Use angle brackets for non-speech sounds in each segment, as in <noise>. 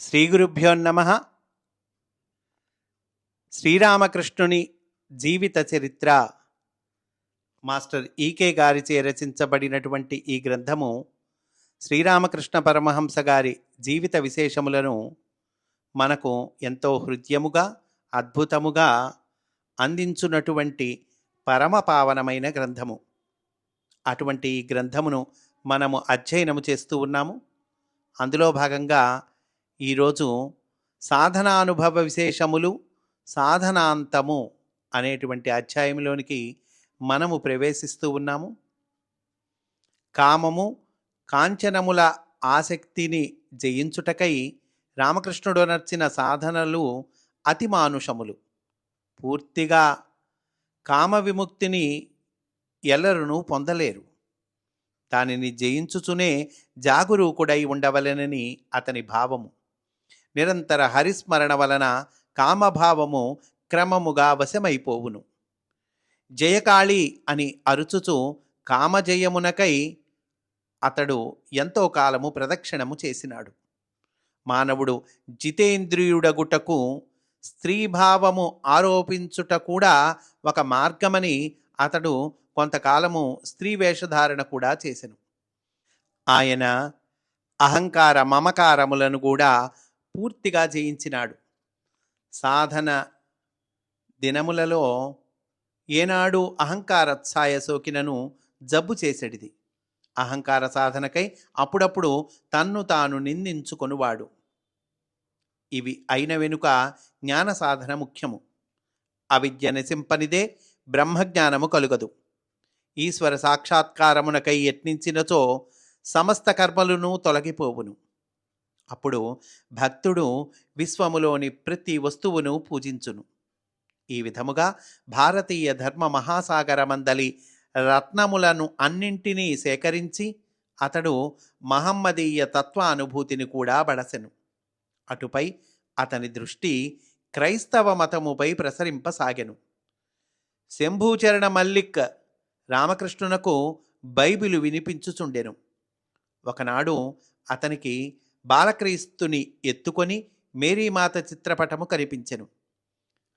శ్రీ గురుభ్యో నమ. శ్రీరామకృష్ణుని జీవిత చరిత్ర మాస్టర్ ఈకే గారిచే రచించబడినటువంటి ఈ గ్రంథము శ్రీరామకృష్ణ పరమహంస గారి జీవిత విశేషములను మనకు ఎంతో హృద్యముగా అద్భుతముగా అందించున్నటువంటి పరమ పావనమైన గ్రంథము. అటువంటి ఈ గ్రంథమును మనము అధ్యయనము చేస్తూ ఉన్నాము. అందులో భాగంగా ఈరోజు సాధనానుభవ విశేషములు సాధనాంతము అనేటువంటి అధ్యాయంలోనికి మనము ప్రవేశిస్తూ ఉన్నాము. కామము కాంచనముల ఆసక్తిని జయించుటకై రామకృష్ణుడు నర్చిన సాధనలు అతి మానుషములు పూర్తిగా కామ విముక్తిని ఎల్లరును పొందలేరు. దానిని జయించుచునే జాగరూకుడై ఉండవలెనని అతని భావము. నిరంతర హరిస్మరణ వలన కామభావము క్రమముగా వశమైపోవును. జయకాళి అని అరుచుచు కామజయమునకై అతడు ఎంతో కాలము ప్రదక్షిణము చేసినాడు. మానవుడు జితేంద్రియుడగుటకు స్త్రీభావము ఆరోపించుట కూడా ఒక మార్గమని అతడు కొంతకాలము స్త్రీ వేషధారణ కూడా చేసెను. ఆయన అహంకార మమకారములను కూడా పూర్తిగా జయించినాడు. సాధన దినములలో ఏనాడు అహంకార ఛాయ సోకినను జబ్బు చేసేటిది అహంకార సాధనకై అప్పుడప్పుడు తన్ను తాను నిందించుకొనువాడు. ఇవి అయిన వెనుక జ్ఞాన సాధన ముఖ్యము. అవిద్య నశింపనిదే బ్రహ్మజ్ఞానము కలుగదు. ఈశ్వర సాక్షాత్కారమునకై యత్నించినచో సమస్త కర్మలను తొలగిపోవును. అప్పుడు భక్తుడు విశ్వములోని ప్రతి వస్తువును పూజించును. ఈ విధముగా భారతీయ ధర్మ మహాసాగరమందలి రత్నములను అన్నింటినీ సేకరించి అతడు మహమ్మదీయ తత్వానుభూతిని కూడా బడసెను. అటుపై అతని దృష్టి క్రైస్తవ మతముపై ప్రసరింపసాగెను. శంభూచరణ మల్లిక్ రామకృష్ణునకు బైబిలు వినిపించుచుండెను. ఒకనాడు అతనికి బాలక్రీస్తుని ఎత్తుకొని మేరీమాత చిత్రపటము కనిపించెను.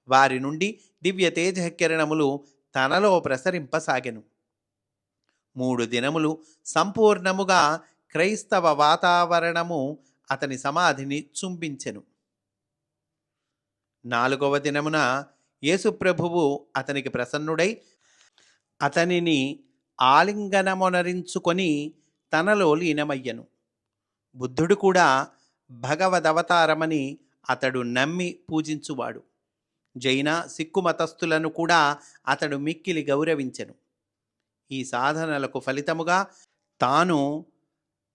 వారి నుండి దివ్య తేజకిరణములు తనలో ప్రసరింపసాగెను. మూడు దినములు సంపూర్ణముగా క్రైస్తవ వాతావరణము అతని సమాధిని చుంబించెను. నాలుగవ దినమున యేసుప్రభువు అతనికి ప్రసన్నుడై అతనిని ఆలింగనమొనరించుకొని తనలో లీనమయ్యను. బుద్ధుడు కూడా భగవదవతారమని అతడు నమ్మి పూజించువాడు. జైన సిక్కు మతస్థులను కూడా అతడు మిక్కిలి గౌరవించెను. ఈ సాధనలకు ఫలితముగా తాను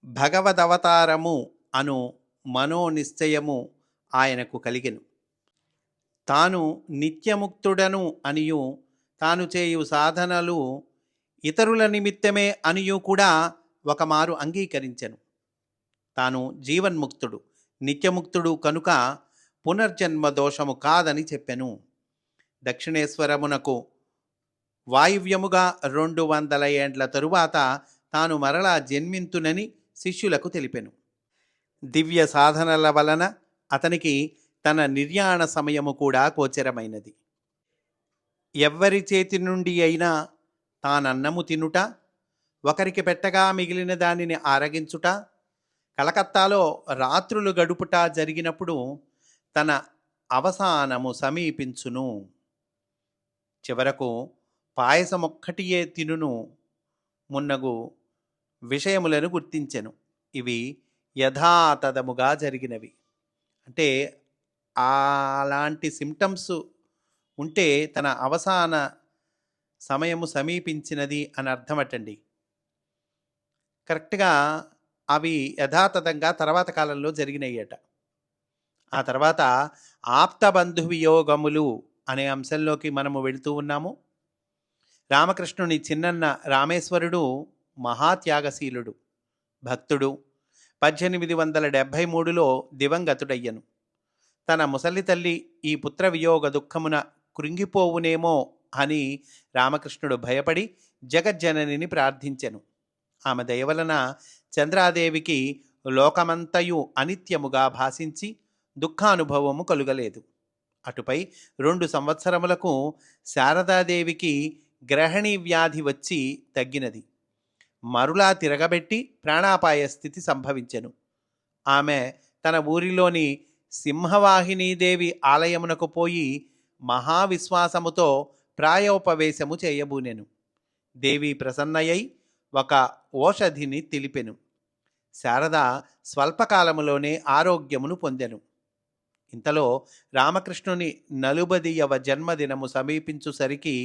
భగవదవతారము అను మనోనిశ్చయము ఆయనకు కలిగెను. తాను నిత్యముక్తుడను అనియు తాను చేయు సాధనలు ఇతరుల నిమిత్తమే అనియు కూడా ఒకమారు అంగీకరించెను. తాను జీవన్ముక్తుడు నిత్యముక్తుడు కనుక పునర్జన్మ దోషము కాదని చెప్పెను. దక్షిణేశ్వరమునకు వాయువ్యముగా రెండు వందల ఏండ్ల తరువాత తాను మరలా జన్మింతునని శిష్యులకు తెలిపెను. దివ్య సాధనల వలన అతనికి తన నిర్యాణ సమయము కూడా గోచరమైనది. ఎవ్వరి చేతి నుండి అయినా తానన్నము తినుట ఒకరికి పెట్టగా మిగిలిన దానిని ఆరగించుట కలకత్తాలో రాత్రులు గడుపుట జరిగినప్పుడు తన అవసానము సమీపించును. చివరకు పాయసమొక్కటియే తినును మున్నగు విషయములను గుర్తించెను. ఇవి యథాతథముగా జరిగినవి. అంటే అలాంటి సిమ్టమ్స్ ఉంటే తన అవసాన సమయము సమీపించినది అని అర్థమటండి కరెక్ట్గా అవి యథాతథంగా తర్వాత కాలంలో జరిగినాయట. ఆ తర్వాత ఆప్తబంధు వియోగములు అనే అంశంలోకి మనము వెళుతూ ఉన్నాము. రామకృష్ణుని చిన్నన్న రామేశ్వరుడు మహాత్యాగశీలుడు భక్తుడు. పద్దెనిమిది వందల డెబ్భై మూడులో దివంగతుడయ్యను. తన ముసలి తల్లి ఈ పుత్ర వియోగ దుఃఖమున కృంగిపోవునేమో అని రామకృష్ణుడు భయపడి జగజ్జననిని ప్రార్థించెను. ఆమె దయవలన చంద్రాదేవికి లోకమంతయు అనిత్యముగా భాషించి దుఃఖానుభవము కలుగలేదు. అటుపై రెండు సంవత్సరములకు శారదాదేవికి గ్రహణీ వ్యాధి వచ్చి తగ్గినది. మరులా తిరగబెట్టి ప్రాణాపాయ స్థితి సంభవించెను. ఆమె తన ఊరిలోని సింహవాహినీదేవి ఆలయమునకు పోయి మహావిశ్వాసముతో ప్రాయోపవేశము చేయబూనెను. దేవి ప్రసన్నయ్యై ఒక ఓషధిని తెలిపెను. శారద స్వల్పకాలములోనే ఆరోగ్యమును పొందెను. ఇంతలో రామకృష్ణుని నలుబదియవ జన్మదినము సమీపించుసరికి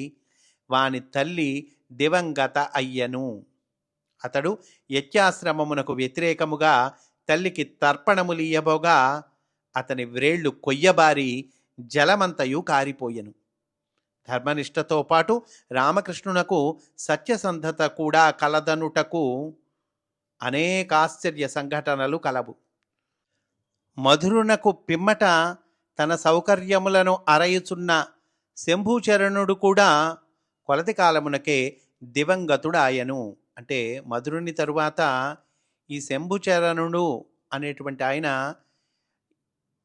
వాని తల్లి దివంగత అయ్యను. అతడు యత్యాశ్రమమునకు వ్యతిరేకముగా తల్లికి తర్పణములియబోగా అతని వ్రేళ్ళు కొయ్యబారి జలమంతయు కారిపోయెను. ధర్మనిష్టతో పాటు రామకృష్ణునకు సత్యసంధత కూడా కలదనుటకు అనేకాశ్చర్య సంఘటనలు కలవు. మధురునకు పిమ్మట తన సౌకర్యములను అరయుచున్న శంభూచరణుడు కూడా కొలతి కాలమునకే దివంగతుడాయను. అంటే మధురుని తరువాత ఈ శంభుచరణుడు అనేటువంటి ఆయన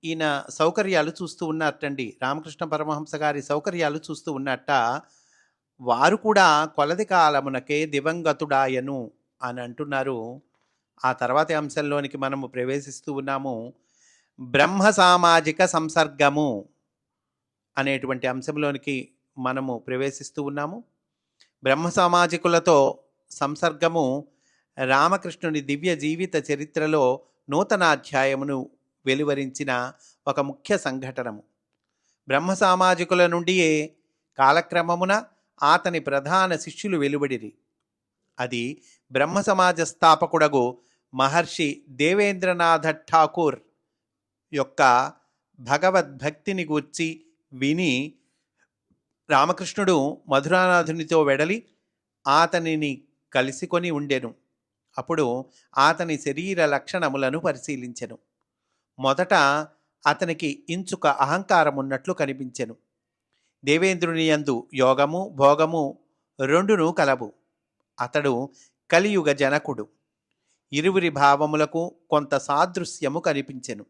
ఈయన సౌకర్యాలు చూస్తూ ఉన్నట్టండి రామకృష్ణ పరమహంస గారి సౌకర్యాలు చూస్తూ ఉన్నట్ట వారు కూడా కొలది కాలమునకే దివంగతుడాయను. అని అంటున్నారు. ఆ తర్వాతి అంశంలోనికి మనము ప్రవేశిస్తూ ఉన్నాము. బ్రహ్మ సామాజిక సంసర్గము అనేటువంటి అంశంలోనికి మనము ప్రవేశిస్తూ ఉన్నాము. బ్రహ్మ సామాజికులతో సంసర్గము రామకృష్ణుని దివ్య జీవిత చరిత్రలో నూతన అధ్యాయమును వెలువరించిన ఒక ముఖ్య సంఘటనము. బ్రహ్మ సామాజికుల నుండియే కాలక్రమమున అతని ప్రధాన శిష్యులు వెలువడిరి. అది బ్రహ్మ సమాజ స్థాపకుడగు మహర్షి దేవేంద్రనాథ ఠాకూర్ యొక్క భగవద్భక్తిని గూర్చి విని రామకృష్ణుడు మధురానాథునితో వెడలి అతనిని కలిసికొని ఉండెను. అప్పుడు అతని శరీర లక్షణములను పరిశీలించెను. మొదట అతనికి ఇంచుక అహంకారం ఉన్నట్లు కనిపించెను. దేవేంద్రుని యందు యోగము భోగము రెండును కలవు. అతడు కలియుగ జనకుడు. ఇరువురి భావములకు కొంత సాదృశ్యము కనిపించెను.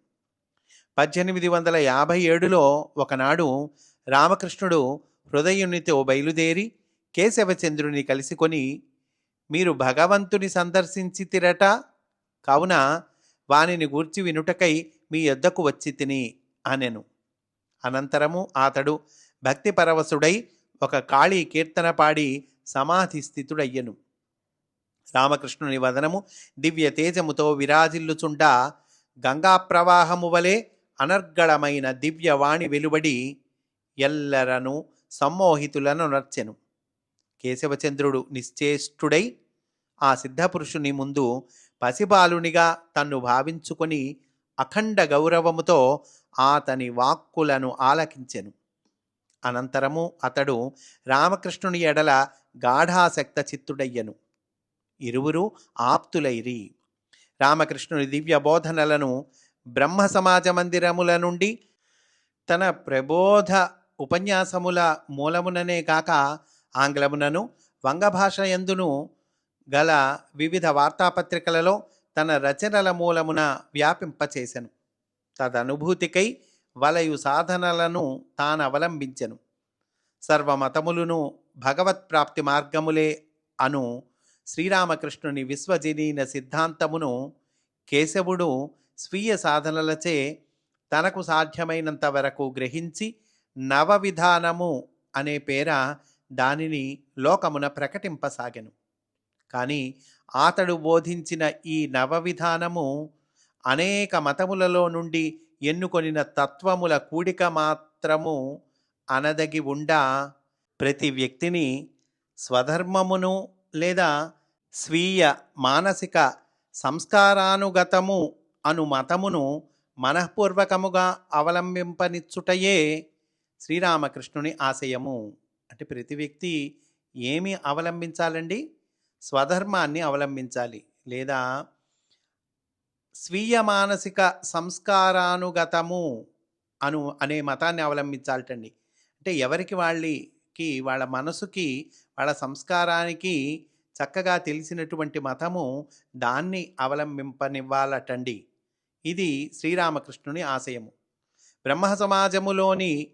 పద్దెనిమిది వందల యాభై ఏడులో ఒకనాడు రామకృష్ణుడు హృదయునితో బయలుదేరి కేశవచంద్రుని కలిసికొని మీరు భగవంతుని సందర్శించి తిరట కావున వానిని గూర్చి వినుటకై మీ యొద్దకు వచ్చి తిని అనెను. అనంతరము అతడు భక్తిపరవశుడై ఒక కాళీ కీర్తన పాడి సమాధి స్థితుడయ్యను. రామకృష్ణుని వదనము దివ్య తేజముతో విరాజిల్లుచుండ గంగా ప్రవాహము వలె అనర్గళమైన దివ్యవాణి వెలువడి ఎల్లరను సమ్మోహితులను నర్చెను. కేశవచంద్రుడు నిశ్చేష్టుడై ఆ సిద్ధపురుషుని ముందు పసిబాలునిగా తన్ను భావించుకొని అఖండ గౌరవముతో అతని వాక్కులను ఆలకించెను. అనంతరము అతడు రామకృష్ణుని ఎడల గాఢాసక్త చిత్తుడయ్యను ఇరువురు ఆప్తులైరి. రామకృష్ణుని దివ్య బోధనలను బ్రహ్మ సమాజ మందిరముల నుండి తన ప్రబోధ ఉపన్యాసముల మూలముననే కాక ఆంగ్లమునను వంగభాష ఎందును గల వివిధ వార్తాపత్రికలలో తన రచనల మూలమున వ్యాపింపచేసెను. తదనుభూతికై వలయు సాధనలను తాను అవలంబించెను. సర్వమతములను భగవత్ప్రాప్తి మార్గములే అను శ్రీరామకృష్ణుని విశ్వజనీన సిద్ధాంతమును కేశవుడు స్వీయ సాధనలచే తనకు సాధ్యమైనంత వరకు గ్రహించి నవ విధానము అనే పేర దానిని లోకమున ప్రకటింపసాగెను. కానీ అతడు బోధించిన ఈ నవ విధానము అనేక మతములలో నుండి ఎన్నుకొనిన తత్వముల కూడిక మాత్రము అనదగి ఉండా ప్రతి వ్యక్తిని స్వధర్మమును లేదా స్వీయ మానసిక సంస్కారానుగతము అను మతమును మనఃపూర్వకముగా అవలంబింపనిచ్చుటయే శ్రీరామకృష్ణుని ఆశయము. అంటే ప్రతి వ్యక్తి ఏమి అవలంబించాలండి? స్వధర్మాన్ని అవలంబించాలి. లేదా స్వీయ మానసిక సంస్కారానుగతము అను అనే మతాన్ని అవలంబించాలటండి. అంటే ఎవరికి వాళ్ళకి వాళ్ళ మనసుకి వాళ్ళ సంస్కారానికి చక్కగా తెలిసినటువంటి మతము దాన్ని అవలంబింపనివ్వాలటండి. ఇది శ్రీరామకృష్ణుని ఆశయము. బ్రహ్మ సమాజములోని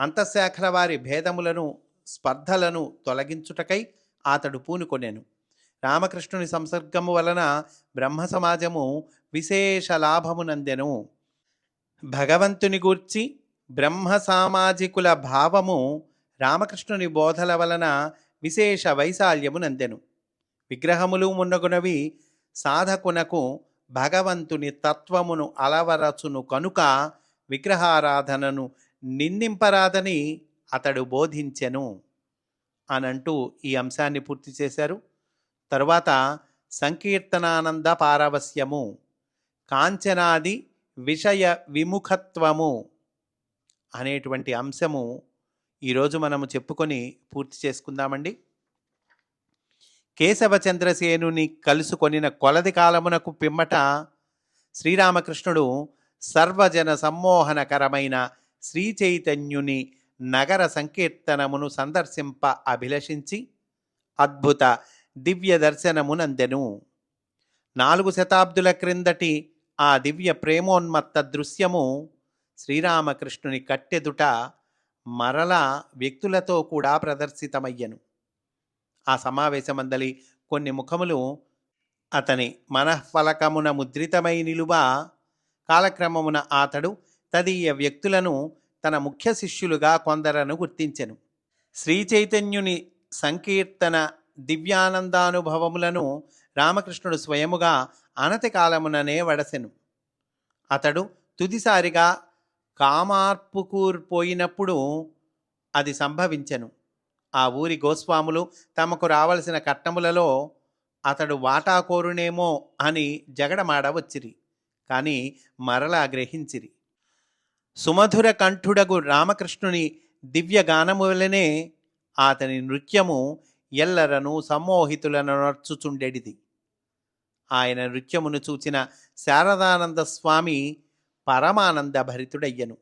అంతఃశాఖల వారి భేదములను స్పర్ధలను తొలగించుటకై అతడు పూనుకొనెను. రామకృష్ణుని సంసర్గము వలన బ్రహ్మ సమాజము విశేష లాభమునందెను. భగవంతుని గూర్చి బ్రహ్మ సామాజికుల భావము రామకృష్ణుని బోధల వలన విశేష వైశాల్యమునందెను. విగ్రహములు మున్నగునవి సాధకునకు భగవంతుని తత్వమును అలవరచును కనుక విగ్రహారాధనను నిందింపరాదని అతడు బోధించెను అనంటూ ఈ అంశాన్ని పూర్తి చేశారు. తరువాత సంకీర్తనానంద పారవస్యము కాంచనాది విషయ విముఖత్వము అనేటువంటి అంశము ఈరోజు మనము చెప్పుకొని పూర్తి చేసుకుందామండి. కేశవచంద్రసేనుని కలుసుకొనిన కొలది కాలమునకు పిమ్మట శ్రీరామకృష్ణుడు సర్వజన సమ్మోహనకరమైన శ్రీచైతన్యుని నగర సంకీర్తనమును సందర్శింప అభిలషించి అద్భుత దివ్య దర్శనమునందెను. నాలుగు శతాబ్దుల క్రిందటి ఆ దివ్య ప్రేమోన్మత్త దృశ్యము శ్రీరామకృష్ణుని కట్టెదుట మరలా వ్యక్తులతో కూడా ప్రదర్శితమయ్యను. ఆ సమావేశమందలి కొన్ని ముఖములు అతని మనఃఫలకమున ముద్రితమై నిలువ? కాలక్రమమున అతడు తదీయ వ్యక్తులను తన ముఖ్య శిష్యులుగా కొందరను గుర్తించెను. శ్రీ చైతన్యుని సంకీర్తన దివ్యానందానుభవములను రామకృష్ణుడు స్వయముగా అనతి కాలముననే వడసెను. అతడు తుదిసారిగా కామార్పుకూర్పోయినప్పుడు అది సంభవించెను. ఆ ఊరి గోస్వాములు తమకు రావలసిన కట్టములలో అతడు వాటా కోరునేమో అని జగడమాడ వచ్చిరి కానీ మరలా గ్రహించిరి. సుమధుర కంఠుడగు రామకృష్ణుని దివ్య గానము వలనే అతని నృత్యము ఎల్లరను సమ్మోహితులను నర్చుచుండెడిది ఆయన నృత్యమును చూచిన శారదానంద స్వామి పరమానంద భరితుడయ్యను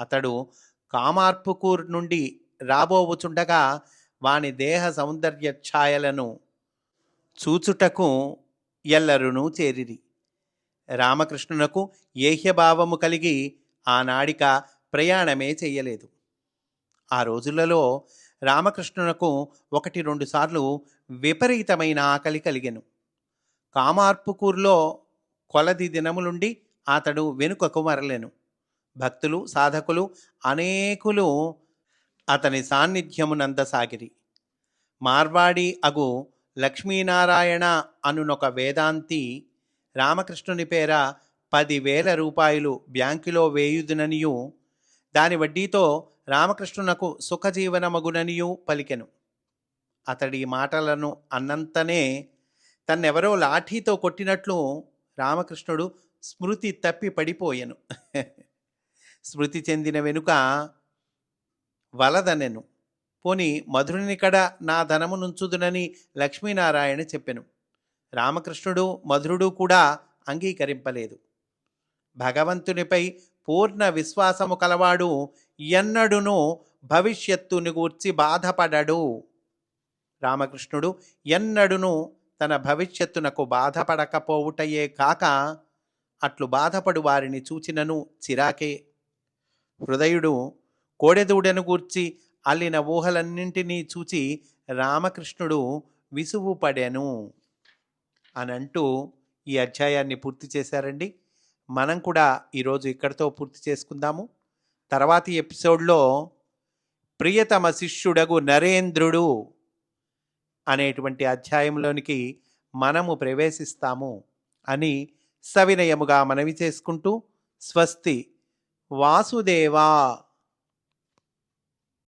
అతడు కామార్పుకూర్ నుండి రాబోవుచుండగా వాని దేహ సౌందర్య ఛాయలను చూచుటకు ఎల్లరునూ చేరిరి. రామకృష్ణునకు ఏహ్యభావము కలిగి ఆనాడిక ప్రయాణమే చేయలేదు. ఆ రోజులలో రామకృష్ణునకు ఒకటి రెండు సార్లు విపరీతమైన ఆకలి కలిగెను. కామార్పుకూర్లో కొలది దినములుండి అతడు వెనుకకు మరలెను. భక్తులు సాధకులు అనేకులు అతని సాన్నిధ్యమునందసాగిరి మార్వాడి అగు లక్ష్మీనారాయణ అనునొక వేదాంతి రామకృష్ణుని పేర పదివేల రూపాయలు బ్యాంకులో వేయుదుననియు దాని వడ్డీతో రామకృష్ణునకు సుఖజీవనమగుననియు పలికెను. అతడి మాటలను అన్నంతనే తన్నెవరో లాఠీతో కొట్టినట్లు రామకృష్ణుడు స్మృతి తప్పి పడిపోయెను. <laughs> స్మృతి చెందిన వెనుక వలదనెను. పోని మధురునికడ నా ధనము నుంచుదునని లక్ష్మీనారాయణ చెప్పెను. రామకృష్ణుడు మధురుడు కూడా అంగీకరింపలేదు. భగవంతునిపై పూర్ణ విశ్వాసము కలవాడు ఎన్నడును భవిష్యత్తుని గూర్చి బాధపడడు. రామకృష్ణుడు ఎన్నడును తన భవిష్యత్తునకు బాధపడకపోవుటయే కాక అట్లు బాధపడు వారిని చూచినను చిరాకే. హృదయుడు కోడెదూడెను గూర్చి అల్లిన ఊహలన్నింటినీ చూచి రామకృష్ణుడు విసుగు అని అనంటూ ఈ అధ్యాయాన్ని పూర్తి చేశారండి. మనం కూడా ఈరోజు ఇక్కడితో పూర్తి చేసుకుందాము. తర్వాతి ఎపిసోడ్లో ప్రియతమ శిష్యుడగు నరేంద్రుడు అనేటువంటి అధ్యాయంలోనికి మనము ప్రవేశిస్తాము అని సవినయముగా మనవి చేసుకుంటూ స్వస్తి వాసుదేవా